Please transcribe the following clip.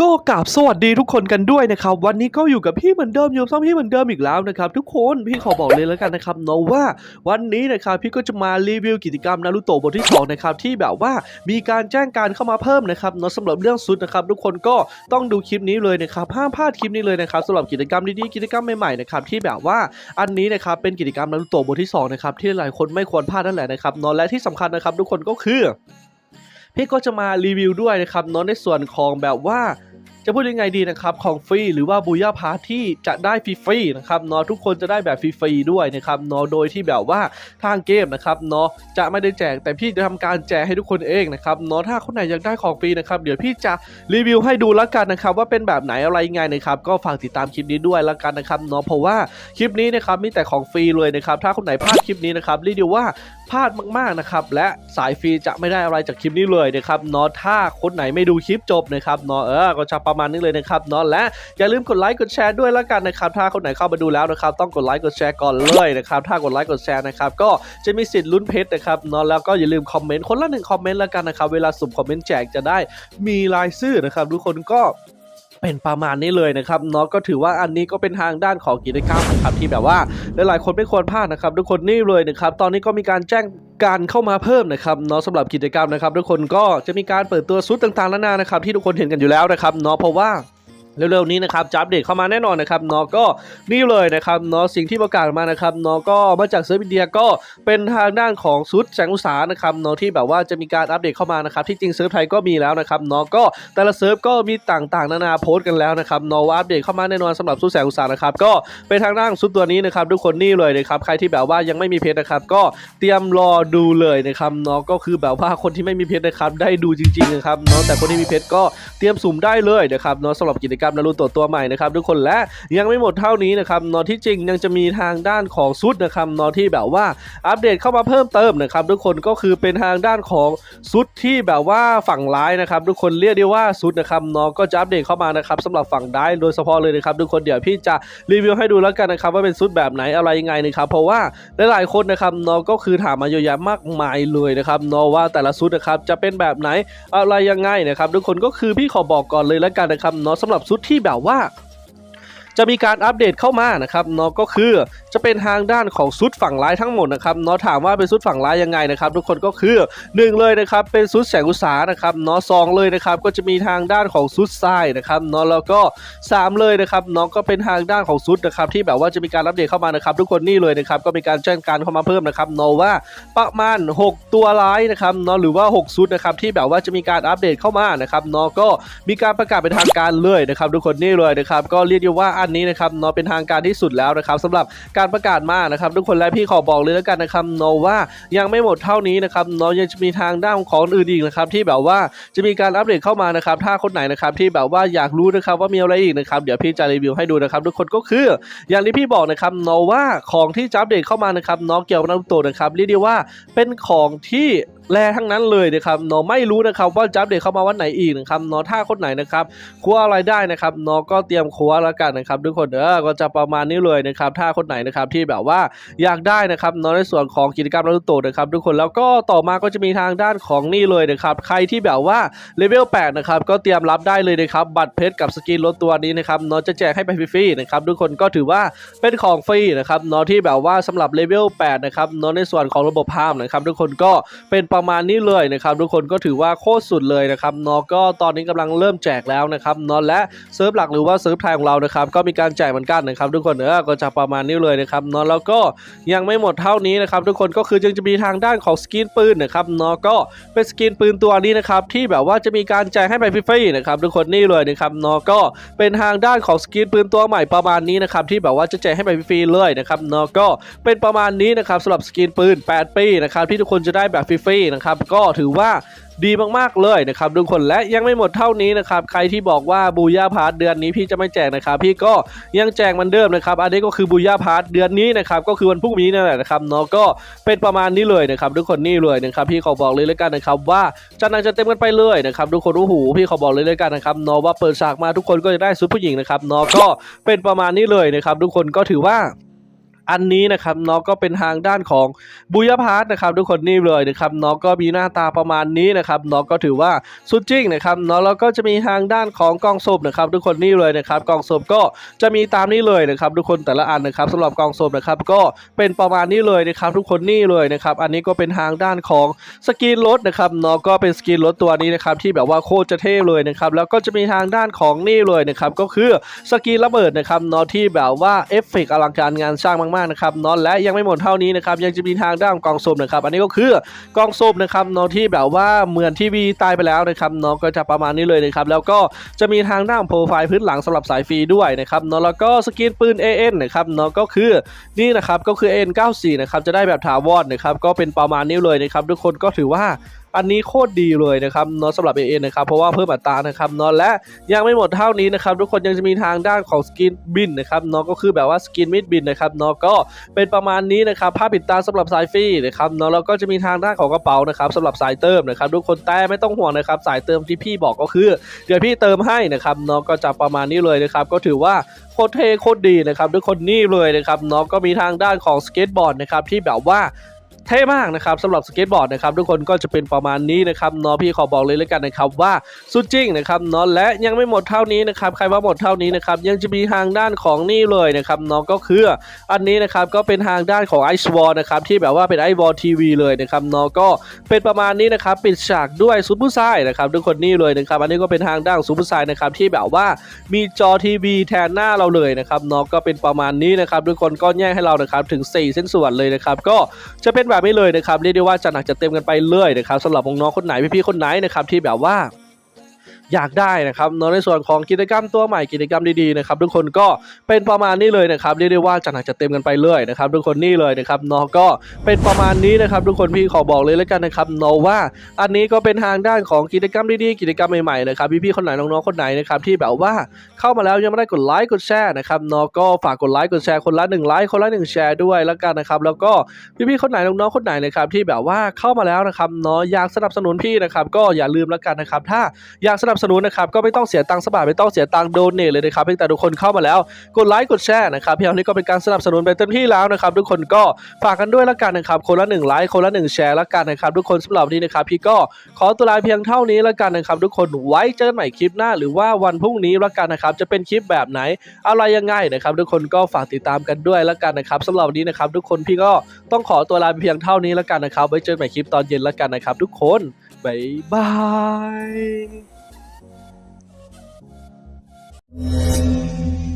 ก็กราบสวัสดีทุกคนกันด้วยนะครับ วันนี้ก็อยู่กับพี่เหมือนเดิมอยู่ซ่อมพี่เหมือนเดิมอีกแล้วนะครับ ทุกคนพี่ขอบอกเลยแล้วกันนะครับเนาะว่าวันนี้นะครับพี่ก็จะมารีวิวกิจกรรมนารูโตะบทที่สองนะครับที่แบบว่ามีการแจ้งการเข้ามาเพิ่มนะครับเนาะสำหรับเรื่องสุดนะครับทุกคนก็ต้องดูคลิปนี้เลยนะครับห้ามพลาดคลิปนี้เลยนะครับสำหรับกิจกรรมดีๆกิจกรรมใหม่ๆนะครับที่แบบว่าอันนี้นะครับเป็นกิจกรรมนารูโตะบทที่สองนะครับที่หลายคนไม่ควรพลาดนั่นแหละนะครับเนาะและที่สำคัญนะครับทุกคนก็คือพี่ก็จะมารีวิวด้วยนะครับเนาะในส่วนของแบบว่า Okay. จะพูดยังไงดีนะครับของฟรีหรือว่าบูย่าพาร์ที่จะได้ฟรีๆนะครับเนาะทุกคนจะได้แบบฟรีๆด้วยนะครับเนาะโดยที่แบบว่าทางเกมนะครับเนาะจะไม่ได้แจกแต่พี่จะทำการแจกให้ทุกคนเองนะครับเนาะถ้าคนไหนอยากได้ของฟรีนะครับเดี๋ยวพี่จะรีวิวให้ดูแล้วกันนะครับว่าเป็นแบบไหนอะไรยังไงนะครับก็ฝากติดตามคลิปนี้ด้วยแล้วกันนะครับเนาะเพราะว่าคลิปนี้นะครับมีแต่ของฟรีเลยนะครับถ้าคนไหนพลาดคลิปนี้นะครับรีวิวว่าพลาดมากๆนะครับและสายฟรีจะไม่ได้อะไรจากคลิปนี้เลยนะครับเนาะถ้าคนไหนไม่ดูคลิปจบนะครับเนาะเออก็จะประมาณนี้เลยนะครับเนาะและอย่าลืมกดไลค์กดแชร์ด้วยแล้วกันนะครับถ้าคนไหนเข้ามาดูแล้วนะครับต้องกดไลค์กดแชร์ก่อนเลยนะครับถ้ากดไลค์กดแชร์นะครับก็จะมีสิทธิ์ลุ้นเพชรนะครับเนาะแล้วก็อย่าลืมคอมเมนต์คนละหนึ่งคอมเมนต์แล้วกันนะครับเวลาสุ่มคอมเมนต์แจกจะได้มีรายชื่อนะครับทุกคนก็เป็นประมาณนี้เลยนะครับเนาะก็ถือว่าอันนี้ก็เป็นทางด้านของกิจกรรมนะครับที่แบบว่าหลายๆคนไม่ควรพลาดนะครับ ทุกคนนี่เลยนะครับตอนนี้ก็มีการแจ้ง การเข้ามาเพิ่มนะครับเนาะสำหรับกิจกรรมนะครับทุกคนก็จะมีการเปิดตัวซุดต่างๆนานานะครับที่ทุกคนเห็นกันอยู่แล้วนะครับเนาะเพราะว่า เร็วๆนี้นะครับจะอัปเดตเข้ามาแน่นอนนะครับเนาะก็นี่เลยนะครับเนาะสิ่งที่ประกาศมานะครับเนาะก็มาจากเซิร์ฟอินเดียก็เป็นทางด้านของซุดแสงอุตสาหนะครับเนาะที่แบบว่าจะมีการอัปเดตเข้ามานะครับที่จริงเซิร์ฟไทยก็มีแล้วนะครับเนาะก็แต่ละเซิร์ฟก็มีต่างๆ นานาโพสต์กันแล้วนะครับเนาะว่าอัปเดตเข้ามาแน่นอนสำหรับซุดแสงอุตสาหนะครับก็เป็นทางด้านซุดตัวนี้นะครับทุกคนนี่เลยนะครับใครที่แบบว่ายังไม่มีเพจนะครับก็เตรียมรอดูเลยนะครับเนาะก็คือแบบว่าคนที่ไม่มีเพจนะครับได้ดูจริงๆนะครับเนาะแต่คนที่มีเพจก็เตรียมสุ่มได้เลยนะครับเนาะสำหรับกิจกรรมนารูโตะตัวใหม่นะครับทุกคนและยังไม่หมดเท่านี้นะครับนาะที่จริงยังจะมีทางด้านของซุดนะครับนาะที่แบบว่าอัปเดตเข้ามาเพิ่มเติมนะครับทุกคนก็คือเป็นทางด้านของซุดที่แบบว่าฝั่งร้ายนะครับทุกคนเรียกได้ว่าซุดนะครับนาะก็จะอัปเดตเข้ามานะครับสำหรับฝั่งได้ายโดยเฉพาะเลยนะครับทุกคนเดี๋ยวพี่จะรีวิวให้ดูแล้วกันนะครับว่าเป็นซุดแบบไหนอะไรยังไงนะครับเพราะว่าหลายๆคนนะครับนาะก็คือถามมาเยอะแยะมากมายเลยนะครับนาะว่าแต่ละซุดนะครับจะเป็นแบบไหนอะไรยังไงนะครับทุกคนก็คือพี่ขอบอกก่อนเลยแล้วกันนะครับเนาะสำหรับซุดที่แบบว่า จะมีการอัปเดตเข้ามานะครับเนาะก็คือจะเป็นทางด้านของซุดฝั่งร้ายทั้งหมดนะครับเนาะถามว่าเป็นซุดฝั่งร้ายยังไงนะครับทุกคนก็คือหนึ่งเลยนะครับเป็นซุดแสงอุตสานะครับเนาะสองเลยนะครับก็จะมีทางด้านของซุดทรายนะครับเนาะแล้วก็สามเลยนะครับเนาะก็เป็นทางด้านของซุดนะครับที่แบบว่าจะมีการอัปเดตเข้ามานะครับทุกคนนี่เลยนะครับก็มีการแจ้งการเข้ามาเพิ่มนะครับเนาะว่าประมาณ 6 ตัวร้ายนะครับเนาะหรือว่า 6 ซุดนะครับที่แบบว่าจะมีการอัปเดตเข้ามานะครับเนาะก็มีการประกาศเป็นทางการเลยนะครับทุกคนนี่เลยนะครับก็เรียกได้ว่าันนี้นะครับเนาะเป็นทางการที่สุดแล้วนะครับสำหรับการประกาศมานะครับ ทุกคนและพี่ขอบอกเลยแล้วกันนะครับเนาะว่ายังไม่หมดเท่านี้นะครับเนาะยังจะมีทางด้านของอื่นอีกนะครับที่แบบว่าจะมีการอัปเดตเข้ามานะครับ ถ้าคนไหนนะครับที่แบบว่าอยากรู้นะครับว่ามีอะไรอีกนะครับเดี๋ยวพี่จะรีวิวให้ดูนะครับ ทุกคนก็คือ อย่างที่พี่บอกนะครับเนาะว่าของที่จะอัปเดตเข้ามานะครับเนาะเกี่ยวกับนารูโตะนะครับเรียกได้ว่าเป็นของที่แรทั้งนั้นเลยนะครับเนาะไม่รู้นะครับว่าจะอัปเดตเข้ามาวันไหนอีกนะครับเนาะถ้าคนไหนนะครับคว้าอะไรได้นะครับเนาะก็เตรียมคว้าแล้วกันนะครับทุกคนเออก็จะประมาณนี้เลยนะครับถ้าคนไหนนะครับที่แบบว่าอยากได้นะครับนในส่วนของกิจกรรมนารูโตะนะครับทุกคนแล้วก็ต่อมาก็จะมีทางด้านของนี่เลยนะครับใครที่แบบว่าเลเวล8นะครับก็เตรียมรับได้เลยนะครับบัตรเพชรกับสกินลดตัวนี้นะครับนาะจะแจกให้ไปฟรีๆนะครับทุกคนก็ถือว่าเป็นของฟรีนะครับนาะที่แบบว่าสำหรับเลเวล8นะครับนาะในส่วนของระบบพามนะครับทุกคนก็เป็นประมาณนี้เลยนะครับทุกคนก็ถือว่าโคตรสุดเลยนะครับนาะก็ตอนนี้กำลังเริ่มแจกแล้วนะครับนาะและเซิร์ฟหลักหรือว่าเซิร์ฟไทยของเรานะครับก็มีการแจกเหมือนกันนะครับทุกคนเออก็จะประมาณนี้เลยนะครับเนาะแล้วก็ยังไม่หมดเท่านี้นะครับทุกคนก็คือยังจะมีทางด้านของสกินปืนนะครับเนาะก็เป็นสกินปืนตัวนี้นะครับที่แบบว่าจะมีการแจกให้ไปฟรีๆนะครับทุกคนนี่เลยนะครับเนาะก็เป็นทางด้านของสกินปืนตัวใหม่ประมาณนี้นะครับที่แบบว่าจะแจกให้ไปฟรีๆเลยนะครับเนาะก็เป็นประมาณนี้นะครับสำหรับสกินปืน 8 ปีนะครับที่ทุกคนจะได้แบบฟรีๆนะครับก็ถือว่า ดีมากๆเลยนะครับทุกคนและยังไม่หมดเท่านี้นะครับใครที่บอกว่าบูย่าพาร์ทเดือนนี้พี่จะไม่แจกนะครับพี่ก็ยังแจกเหมันเดิมนะครับอันนี้ก็คือบูย่าพาร์ทเดือนนี้นะครับก็คือวันพรุ่งนี้นั่นแหละนะครับเนาะก็เป็นประมาณนี้เลยนะครับทุกคนนี่เลยนะครับพี่ขอบอกเลยแล้วกันนะครับว่าจัดหนักจัดเต็มกันไปเลยนะครับทุกคนโอ้โหพี่ขอบอกเลยแล้วกันนะครับเนาะว่าเปิดฉากมาทุกคนก็จะได้ชุดผู้หญิงนะครับเนาะก็เป็นประมาณนี้เลยนะครับทุกคนก็ถือว่า อันนี้นะครับเนาะก็เป็นทางด้านของบุยพาร์ทนะครับทุกคนนี่เลยนะครับเนาะก็มีหน้าตาประมาณนี้นะครับเนาะก็ถือว่าสุดจริงนะครับเนาะแล้วก็จะมีทางด้านของกองศพนะครับทุกคนนี่เลยนะครับกองศพก็จะมีตามนี้เลยนะครับทุกคนแต่ละอันนะครับสำหรับกองศพนะครับก็เป็นประมาณนี้เลยนะครับทุกคนนี่เลยนะครับอันนี้ก็เป็นทางด้านของสกินรถนะครับเนาะก็เป็นสกินรถตัวนี้นะครับที่แบบว่าโคตรจะเท่เลยนะครับแล้วก็จะมีทางด้านของนี่เลยนะครับก็คือสกินระเบิดนะครับเนาะที่แบบว่าเอฟเฟกต์อลังการงานสร้างมากๆนะครับเนาะและยังไม่หมดเท่านี้นะครับยังจะมีทางด้านของกล่องศพนะครับ อันนี้ก็คือกล่องศพนะครับเนาะที่แบบว่าเหมือนทีวีตายไปแล้วนะครับเนาะก็จะประมาณนี้เลยนะครับแล้วก็จะมีทางด้านโปรไฟล์พื้นหลังสำหรับสายฟรีด้วยนะครับเนาะแล้วก็สกินปืน AN นะครับเนาะก็คือนี่นะครับก็คือ AN94 นะครับจะได้แบบถาวรนะครับก็เป็นประมาณนี้เลยนะครับทุกคนก็ถือว่า อันนี้โคตรดีเลยนะครับเนาะสำหรับ AN นะครับเพราะว่าเพิ่มอัตรานะครับเนาะและยังไม่หมดเท่านี้นะครับทุกคนยังจะมีทางด้านของสกินบินนะครับเนาะก็คือแบบว่าสกินมิดบินนะครับเนาะก็เป็นประมาณนี้นะครับผ้าปิดตาสำหรับสายฟรีนะครับเนาะแล้วก็จะมีทางด้านของกระเป๋านะครับสำหรับสายเติมนะครับทุกคนแต่ไม่ต้องห่วงนะครับสายเติมที่พี่บอกก็คือเดี๋ยวพี่เติมให้นะครับเนาะก็จะประมาณนี้เลยนะครับก็ถือว่าโคตรเท่โคตรดีนะครับทุกคนนี่เลยนะครับเนาะก็มีทางด้านของสเก็ตบอร์ดนะครับที่แบบว่า เท่มากนะครับสำหรับสเก็ตบอร์ดนะครับทุกคนก็จะเป็นประมาณนี้นะครับเนาะพี่ขอบอกเลยแล้วกันนะครับว่าสุดจริงนะครับเนาะและยังไม่หมดเท่านี้นะครับใครว่าหมดเท่านี้นะครับยังจะมีทางด้านของนี่เลยนะครับเนาะก็คืออันนี้นะครับก็เป็นทางด้านของไอซ์วอลนะครับที่แบบว่าเป็นไอวอลทีวีเลยนะครับเนาะก็เป็นประมาณนี้นะครับปิดฉากด้วยซูเปอร์ไซด์นะครับทุกคนนี่เลยนะครับอันนี้ก็เป็นทางด้านซูเปอร์ไซด์นะครับที่แบบว่ามีจอทีวีแทนหน้าเราเลยนะครับเนาะก็เป็นประมาณนี้นะครับทุกคนก็แยกให้เรานะครับถึง 4 เส้นส่วนเลยนะครับก็จะเป็นแบบไม่เลยนะครับเรียกได้ว่าจะหนักจะเต็มกันไปเลยนะครับสำหรับน้องๆคนไหนพี่ๆคนไหนนะครับที่แบบว่า อยากได้นะครับเนอะในส่วนของกิจกรรมตัวใหม่กิจกรรมดีๆนะครับทุกคนก็เป็นประมาณนี้เลยนะครับเรียกได้ว่าจะหนักจะเต็มกันไปเลยนะครับทุกคนนี่เลยนะครับเนาะก็เป็นประมาณนี้นะครับทุกคนพี่ขอบอกเลยแล้วกันนะครับเนาะว่า อันนี้ก็เป็นทางด้านของกิจกรรมดีๆกิจกรรมใหม่ๆนะครับพี่ๆคนไหนน้องๆคนไหนนะครับที่แบบว่าเข้ามาแล้วยังไม่ได้กดไลค์กดแชร์นะครับเนาะก็ฝากกดไลค์กดแชร์คนละหนึ่งไลค์คนละหนึ่งแชร์ด้วยแล้วกันนะครับแล้วก็พี่ๆคนไหนน้องๆคนไหนนะครับที่แบบว่าเข้ามาแล้วนะครับเนาะอยากสนับสนุนพี่นะครับก็อย่าลืมแล้วกันนะครับถ้าอยากสนับสนุนนะครับก็ไม่ต้องเสียตังค์สบาทไม่ต้องเสียตังค์โดเนทเลยนะครับเพียงแต่ทุกคนเข้ามาแล้วกดไลค์กดแชร์นะครับเพียงเท่านี้ก็เป็นการสนับสนุนไปเต็มที่แล้วนะครับทุกคนก็ฝากกันด้วยละกันนะครับคนละหนึ่งไลค์คนละหนึ่งแชร์ละกันนะครับทุกคนสำหรับวันนี้นะครับพี่ก็ขอตัวลาเพียงเท่านี้ละกันนะครับทุกคนไว้เจอกันใหม่คลิปหน้า หรือว่าวันพรุ่งนี้ละกันนะครับจะเป็นคลิปแบบไหนอะไรยังไงนะครับทุกคนก็ฝากติดตามกันด้วยละกันนะครับสำหรับวันนี้นะครับทุกคนพี่ก็ต้องขอตัวลาเพียงเท่านี้ละกันนะครับไว้เจอกันใหม่คลิปตอนเย็นละกันนะครับทุกคนบ๊ายบาย Thank you.